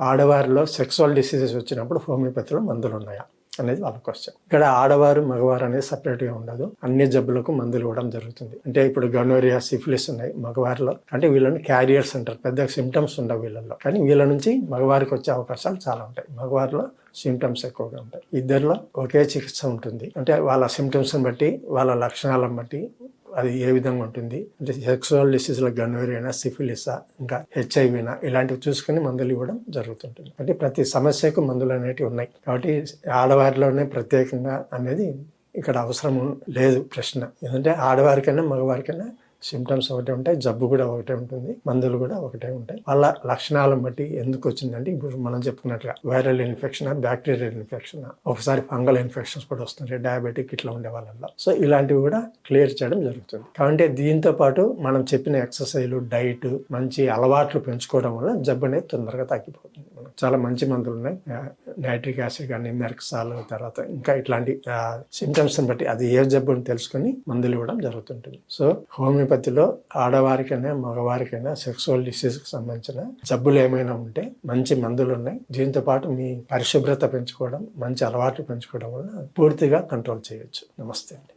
ఆడవారిలో sexual diseases వచ్చినప్పుడు హోమియోపతిలో మందులు ఉన్నాయా అనేది వాళ్ళ క్వశ్చన్ ఇక్కడ ఆడవారు మగవారు అనేది separate గా ఉండదు. అన్ని జబ్బులకు మందులు ఇవ్వడం జరుగుతుంది. అంటే ఇప్పుడు గనోరియా సిఫిలిస్ ఉన్నాయి మగవారిలో. అంటే వీళ్ళని క్యారియర్స్ అంటారు పెద్ద సిమ్టమ్స్ ఉండవు వీళ్ళలో కానీ వీళ్ళ నుంచి మగవారికి వచ్చే అవకాశాలు చాలా ఉంటాయి. మగవారిలో సిమ్టమ్స్ ఎక్కువగా ఉంటాయి. ఇద్దరిలో ఒకే చికిత్స ఉంటుంది. అంటే వాళ్ళ సిమ్టమ్స్ని బట్టి వాళ్ళ లక్షణాలను బట్టి అది ఏ విధంగా ఉంటుంది? అంటే సెక్సువల్ డిసీజ్ల గన్వేరియనా సిఫిలిసా ఇంకా హెచ్ఐవినా ఇలాంటివి చూసుకుని మందులు ఇవ్వడం జరుగుతుంటుంది. అంటే ప్రతి సమస్యకు మందులు అనేటివి ఉన్నాయి. కాబట్టి ఆడవారిలోనే ప్రత్యేకంగా అనేది ఇక్కడ అవసరం లేదు ప్రశ్న. ఎందుకంటే ఆడవారికైనా మగవారికైనా సిమ్టమ్స్ ఒకటే ఉంటాయి జబ్బు కూడా ఒకటే ఉంటుంది మందులు కూడా ఒకటే ఉంటాయి. వాళ్ళ లక్షణాలను బట్టి ఎందుకు వచ్చిందంటే ఇప్పుడు మనం చెప్పుకున్నట్టుగా వైరల్ ఇన్ఫెక్షన్ బ్యాక్టీరియల్ ఇన్ఫెక్షన్ ఒకసారి ఫంగల్ ఇన్ఫెక్షన్స్ కూడా వస్తుంటాయి డయాబెటిక్ ఇట్లా ఉండే వాళ్ళల్లో. సో ఇలాంటివి కూడా క్లియర్ చేయడం జరుగుతుంది. కాబట్టి దీంతో పాటు మనం చెప్పిన ఎక్సర్సైజ్ డైట్ మంచి అలవాట్లు పెంచుకోవడం వల్ల జబ్బు అనేది తొందరగా తగ్గిపోతుంది. చాలా మంచి మందులు ఉన్నాయి. నైట్రిక్ యాసిడ్ కానీ మెరక్సాల్ తర్వాత ఇంకా ఇట్లాంటి సిమ్టమ్స్ని బట్టి అది ఏ జబ్బు అని తెలుసుకొని మందులు ఇవ్వడం జరుగుతుంటుంది. సో హోమియోపతిలో ఆడవారికైనా మగవారికైనా సెక్సువల్ డిసీజ్కి సంబంధించిన జబ్బులు ఏమైనా ఉంటే మంచి మందులు ఉన్నాయి. దీంతో పాటు మీ పరిశుభ్రత పెంచుకోవడం మంచి అలవాట్లు పెంచుకోవడం వల్ల పూర్తిగా కంట్రోల్ చేయొచ్చు. నమస్తే అండి.